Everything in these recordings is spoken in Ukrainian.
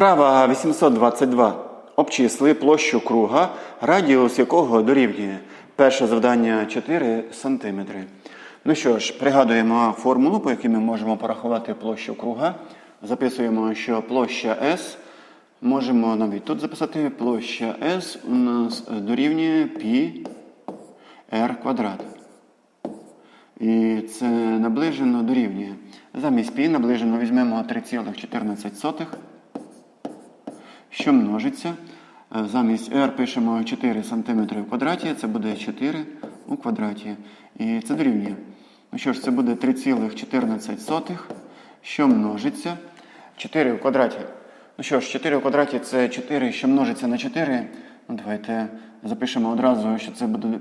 Вправа 822. Обчисли площу круга, радіус якого дорівнює. Перше завдання 4 см. Ну що ж, пригадуємо формулу, по якій ми можемо порахувати площу круга. Записуємо, що площа S. Можемо навіть тут записати площа S у нас дорівнює π r квадрат. І це наближено дорівнює. Замість π наближено візьмемо 3,14, що множиться. Е, Замість r пишемо 4 см в квадраті, це буде 4 у квадраті. І це дорівнює. Ну що ж, це буде 3,14, що множиться. 4 в квадраті. Ну що ж, 4 в квадраті це 4, що множиться на 4. Ну, давайте запишемо одразу, що це буде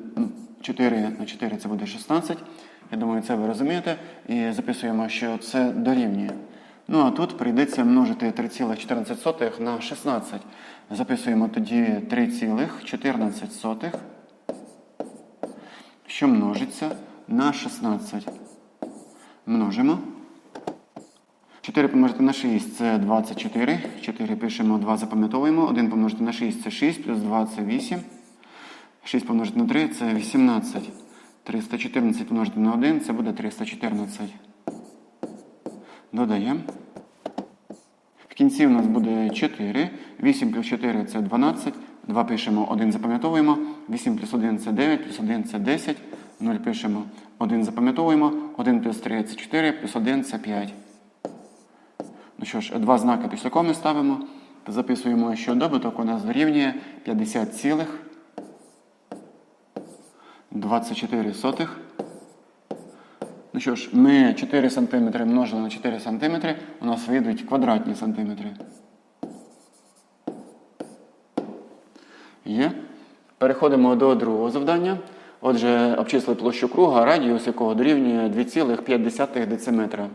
4 на 4 це буде 16. Я думаю, це ви розумієте. І записуємо, що це дорівнює. Ну а тут прийдеться множити 3,14 на 16. Записуємо тоді 3,14, що множиться на 16. Множимо. 4 помножити на 6 це 24. 4 пишемо, 2 запам'ятовуємо. 1 помножити на 6 це 6, плюс 2 це 8. 6 помножити на 3 це 18. 314 помножити на 1 це буде 314. Додаємо. В кінці у нас буде 4. 8 плюс 4 це 12. 2 пишемо, 1 запам'ятовуємо. 8 плюс 1 це 9, плюс 1 це 10. 0 пишемо, 1 запам'ятовуємо. 1 плюс 3 це 4, плюс 1 це 5. Ну що ж, два знаки після коми ставимо. Записуємо, що добуток у нас дорівнює 50,24 сотих. Ну що ж, ми 4 см множили на 4 см, у нас вийдуть квадратні сантиметри. Є. Переходимо до другого завдання. Отже, обчисли площу круга, радіус якого дорівнює 2,5 дециметра.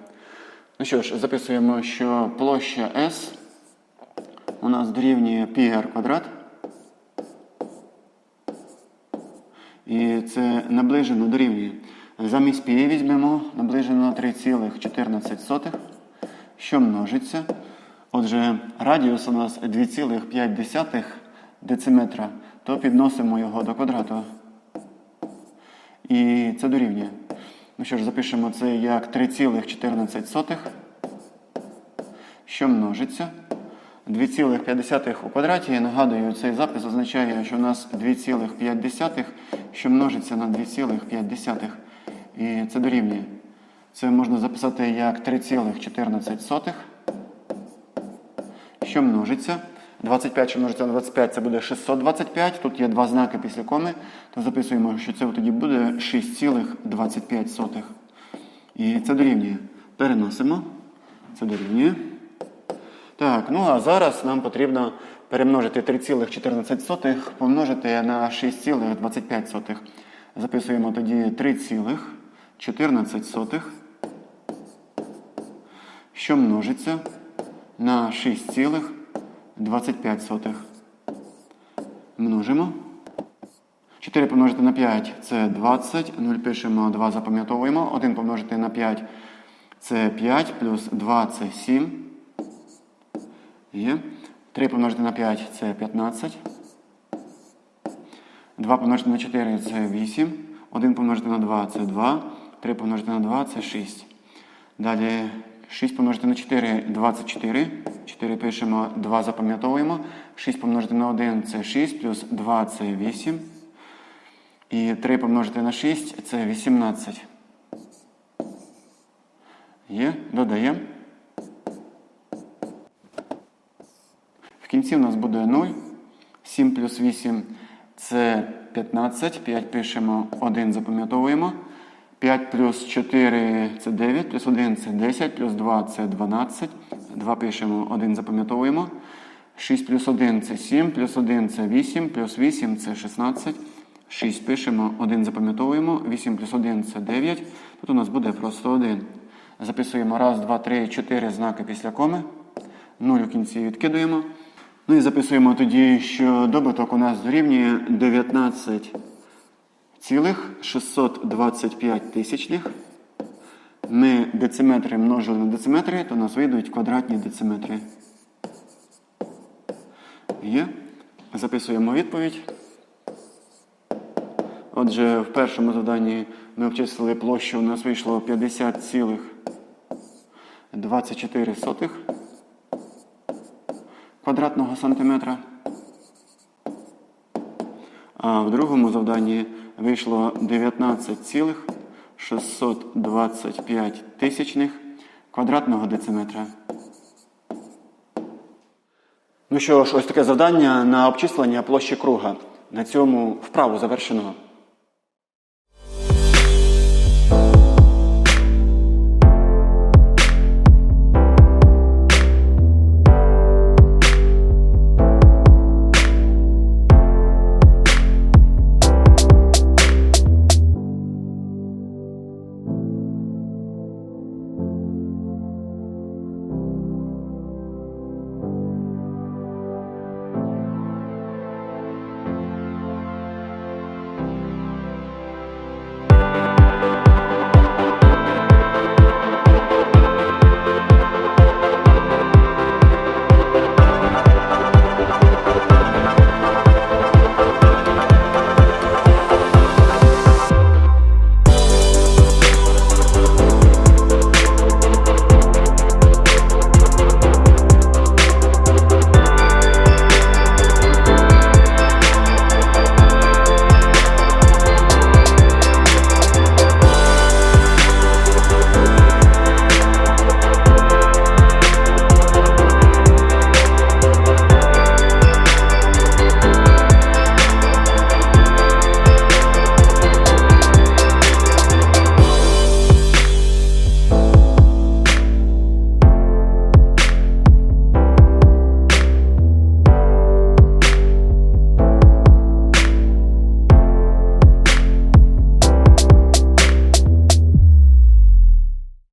Ну що ж, записуємо, що площа S у нас дорівнює πr квадрат. І це наближено дорівнює. Замість π візьмемо наближено 3,14, що множиться. Отже, радіус у нас 2,5 дециметра, то підносимо його до квадрату. І це дорівнює. Ну що ж, запишемо це як 3,14, що множиться. 2,5 у квадраті. Нагадую, цей запис означає, що у нас 2,5, що множиться на 2,5. І це дорівнює. Це можна записати як 3,14, що множиться. 25, що множиться на 25, це буде 625. Тут є два знаки після коми, то записуємо, що це тоді буде 6,25. І це дорівнює. Переносимо. Це дорівнює. Так, ну а зараз нам потрібно перемножити 3,14 помножити на 6,25. Записуємо тоді 3,14, що множиться на 6,25. Множимо. 4 помножити на 5 це 20. 0 пишемо, 2 запам'ятовуємо. 1 помножити на 5 це 5, плюс 2 це 7. Є. 3 помножити на 5 це 15. 2 помножити на 4 це 8. 1 помножити на 2 це 2. 3 помножити на 2 це 6. Далі 6 помножити на 4 24. 4 пишемо, 2 запам'ятовуємо. 6 помножити на 1 це 6, плюс 2 це 8. І 3 помножити на 6 це 18. Є, додаємо. В кінці у нас буде 0. 7 плюс 8 це 15. 5 пишемо, 1 запам'ятовуємо. 5 плюс 4 це 9, плюс 1 це 10, плюс 2 це 12. 2 пишемо, 1 запам'ятовуємо. 6 плюс 1 це 7, плюс 1 це 8, плюс 8 це 16. 6 пишемо, 1 запам'ятовуємо. 8 плюс 1 це 9. Тут у нас буде просто 1. Записуємо 1, 2, 3, 4 знаки після коми. 0 у кінці відкидуємо. Ну і записуємо тоді, що добуток у нас дорівнює 19 цілих 625 тисячних. Ми дециметри множили на дециметри, то нас вийдуть квадратні дециметри. Є. Записуємо відповідь. Отже, в першому заданні ми обчислили площу, у нас вийшло 50,24 квадратного сантиметра. А в другому завданні вийшло 19,625 тисячних квадратного дециметра. Ну що ж, ось таке завдання на обчислення площі круга. На цьому вправу завершено.